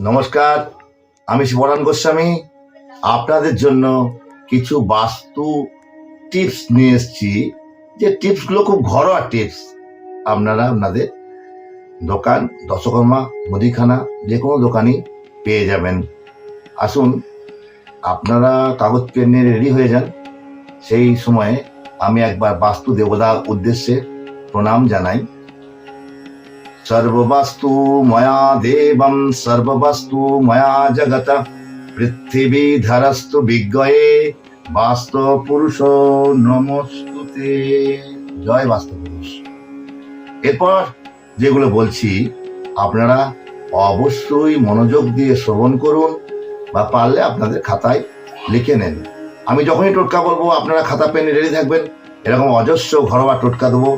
নমস্কার, আমি শিবরান গোস্বামী। আপনাদের জন্য কিছু বাস্তু টিপস নিয়ে এসেছি। যে টিপসগুলো খুব ঘরোয়া টিপস। আপনারা আপনাদের দোকান, দশকর্মা, মুদিখানা, যে কোনো দোকানই পেয়ে যাবেন। আসুন, আপনারা কাগজ, পেন নিয়ে রেডি হয়ে যান। সেই সময়ে আমি একবার বাস্তু দেবতার উদ্দেশ্যে প্রণাম জানাই। সর্ববস্তু ময়া দেবম সর্ববস্তু ময়া জগত পৃথিবী ধরস্তু বিজ্ঞয়ে বাস্তব পুরুষ নমস্তুতে জয় বাস্তব পুরুষ এরপর যেগুলো বলছি, আপনারা অবশ্যই মনোযোগ দিয়ে শ্রবণ করুন বা পারলে আপনাদের খাতায় লিখে নেন। আমি যখনই টোটকা বলব, আপনারা খাতা পেনে রেডি থাকবেন। এরকম অজস্র ঘরোয়া টোটকা দেবো।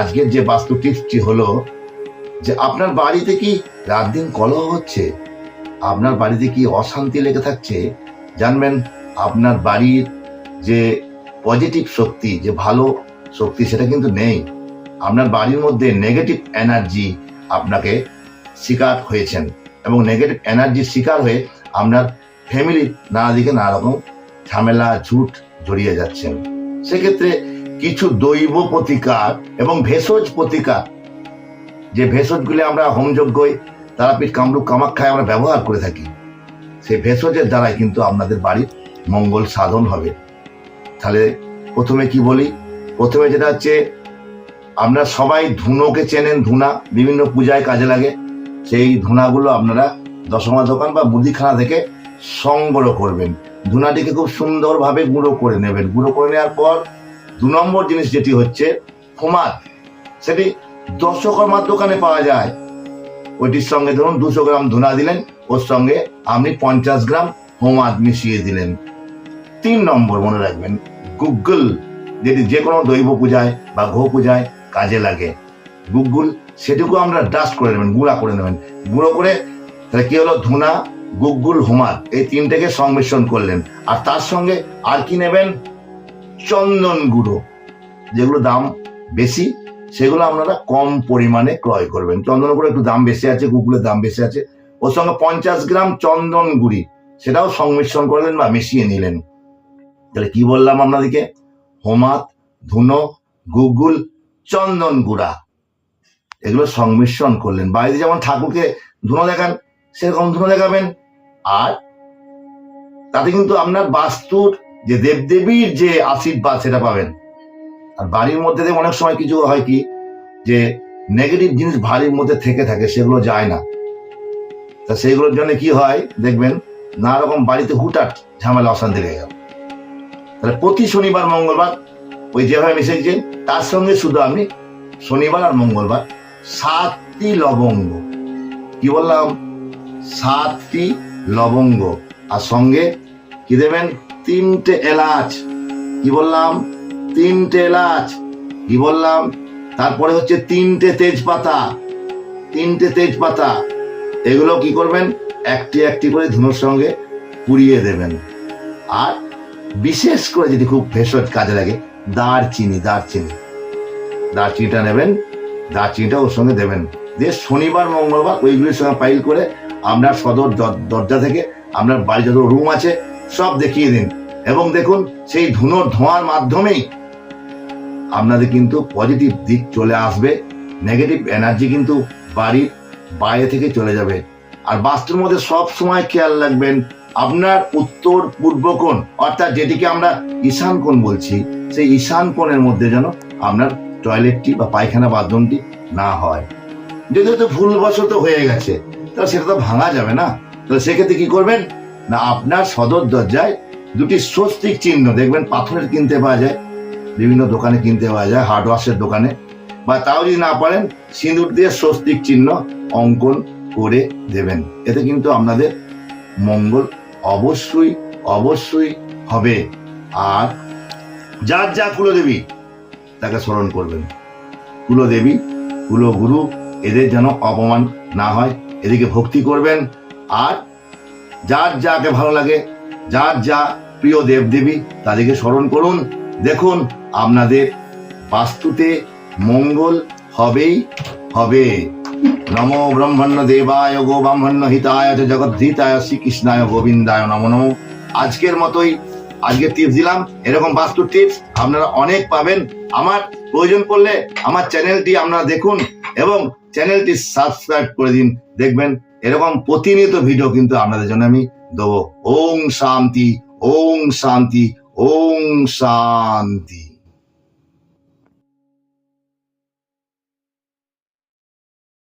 আজকের যে বাস্তু টিপসটি হলো যে আপনার বাড়িতে কি রাত দিন কলহ হচ্ছে? আপনার বাড়িতে কি অশান্তি লেগে থাকছে? জানবেন, আপনার বাড়ির যে পজিটিভ শক্তি, যে ভালো শক্তি, সেটা কিন্তু নেই। আপনার বাড়ির মধ্যে নেগেটিভ এনার্জি আপনাকে শিকার হয়েছেন এবং নেগেটিভ এনার্জির শিকার হয়ে আপনার ফ্যামিলির নানা দিকে নানা রকম ঝামেলা, ঝুট জড়িয়ে যাচ্ছেন। সেক্ষেত্রে কিছু দৈব প্রতিকার এবং ভেষজ প্রতিকার যে ভেষজগুলি আমরা হোমযজ্ঞই, তারাপীঠ কামরূপ কামাখ্যায় আমরা ব্যবহার করে থাকি সেই ভেষজের দ্বারাই কিন্তু আপনাদের বাড়ির মঙ্গল সাধন হবে। তাহলে প্রথমে কি বলি? প্রথমে যেটা হচ্ছে, আপনারা সবাই ধুনোকে চেনেন, ধুনা বিভিন্ন পূজায় কাজে লাগে। সেই ধুনাগুলো আপনারা দশমা দোকান বা মুদিখানা থেকে সংগ্রহ করবেন। ধুনাটিকে খুব সুন্দরভাবে গুঁড়ো করে নেবেন। গুঁড়ো করে নেওয়ার পর দু নম্বর জিনিস যেটি হচ্ছে ফোমাত সেটি দশকর্মার দোকানে পাওয়া যায়। ওইটির সঙ্গে ধরুন দুশো গ্রাম ধুনা দিলেন, ওর সঙ্গে আপনি পঞ্চাশ গ্রাম হোমাদ মিশিয়ে দিলেন। তিন নম্বর মনে রাখবেন, গুগল যেটি যে কোনো দৈব পূজায় বা ঘো পূজায় কাজে লাগে, গুগল সেটুকু আমরা ডাস্ট করে নেবেন, গুঁড়া করে নেবেন। গুঁড়ো করে, তাহলে কি হলো? ধুনা, গুগল হোমাদ এই তিনটেকে সংমিশ্রণ করলেন। আর তার সঙ্গে আর কি নেবেন? চন্দন গুঁড়ো যেগুলো দাম বেশি সেগুলো আপনারা কম পরিমাণে ক্রয় করবেন। চন্দন গুঁড়ো একটু দাম বেশি আছে গুগলের দাম বেশি আছে। ওর সঙ্গে পঞ্চাশ গ্রাম চন্দন গুঁড়ি, সেটাও সংমিশ্রণ করলেন বা মিশিয়ে নিলেন। তাহলে কি বললাম আপনাদেরকে? হোমাত, ধুনো, গুগুল, চন্দন গুঁড়া, এগুলো সংমিশ্রণ করলেন। বাড়িতে যেমন ঠাকুরকে ধুনো দেখান, সেরকম ধুনো দেখাবেন। আর তাতে কিন্তু আপনার বাস্তুর যে দেবদেবীর যে আশীর্বাদ, সেটা পাবেন। আর বাড়ির মধ্যে দিয়ে অনেক সময় কিছু হয় কি যে নেগেটিভ জিনিস বাড়ির মধ্যে থেকে থাকে, সেগুলো যায় না। তা সেইগুলোর জন্য কি হয় দেখবেন, নানা রকম বাড়িতে হুটাট ঝামেলা, অশান্তি লেগে গেল তাহলে প্রতি শনিবার, মঙ্গলবার ওই যেভাবে মিশেছেন তার সঙ্গে শুধু আপনি শনিবার আর মঙ্গলবার সাতটি লবঙ্গ। কি বললাম? সাতটি লবঙ্গ। আর সঙ্গে কি দেবেন? তিনটে এলাচ। কি বললাম? তিনটে এলাচ, কি বললাম? তারপরে হচ্ছে তিনটে তেজপাতা। তিনটে তেজপাতা। এগুলো কি করবেন? একটি একটি করে ধুনোর সঙ্গে পুড়িয়ে দেবেন। আর বিশেষ করে যদি খুব ভেষজ কাজে লাগে, দারচিনি দারচিনি। দারচিনিটা নেবেন, দারচিনিটা ওর সঙ্গে দেবেন। দিয়ে শনিবার, মঙ্গলবার ওইগুলির সঙ্গে পাইল করে আপনার সদর দরজা থেকে আপনার বাড়ি যত রুম আছে, সব দেখিয়ে দিন। এবং দেখুন, সেই ধুনোর ধোঁয়ার মাধ্যমেই আপনাদের কিন্তু পজিটিভ দিক চলে আসবে নেগেটিভ এনার্জি কিন্তু বাড়ির বাইরে থেকে চলে যাবে। আর বাস্তুর মধ্যে সব সময় খেয়াল রাখবেন, আপনার উত্তর পূর্ব কোণ, অর্থাৎ যেটিকে আমরা ঈশান কোণ বলছি, সেই ঈশান কোণের মধ্যে যেন আপনার টয়লেটটি বা পায়খানা বাথরুমটি না হয়। যদি তো ভুলবশত হয়ে গেছে, তাহলে সেটা তো ভাঙা যাবে না। তাহলে সেক্ষেত্রে কি করবেন? না, আপনার সদর দরজায় দুটি স্বস্তিক চিহ্ন, দেখবেন পাথরের কিনতে পাওয়া যায়, বিভিন্ন দোকানে কিনতে পাওয়া যায় হার্ডওয়ার্সের দোকানে, বা তাও যদি না পারেন, সিঁদুর দিয়ে স্বস্তিক চিহ্ন অঙ্কন করে দেবেন। এতে কিন্তু আপনাদের মঙ্গল অবশ্যই অবশ্যই হবে। আর যার যা কুলদেবী, তাকে স্মরণ করবেন। কুলদেবী, কুলগুরু, এদের যেন অপমান না হয়, এদিকে ভক্তি করবেন। আর যার যাকে ভালো লাগে যার যা প্রিয় দেবদেবী তাদেরকে স্মরণ করুন। দেখুন, আপনাদের বাস্তুতে মঙ্গল হবেই হবে। নমো ব্রহ্মণ্য দেবায়, গো ব্রাহ্মণ্য হিতায় জগদ্ধিতায় শ্রীকৃষ্ণায় গোবিন্দায় নমো নমো। আজকের মতোই আজকে টিপস দিলাম। এরকম বাস্তু টিপস আপনারা অনেক পাবেন। আমার প্রয়োজন পড়লে আমার চ্যানেলটি আপনারা দেখুন এবং চ্যানেলটি সাবস্ক্রাইব করে দিন। দেখবেন, এরকম প্রতিনিয়ত ভিডিও কিন্তু আপনাদের জন্য আমি দেবো। ওং শান্তি ওং শান্তি ওং শান্তি।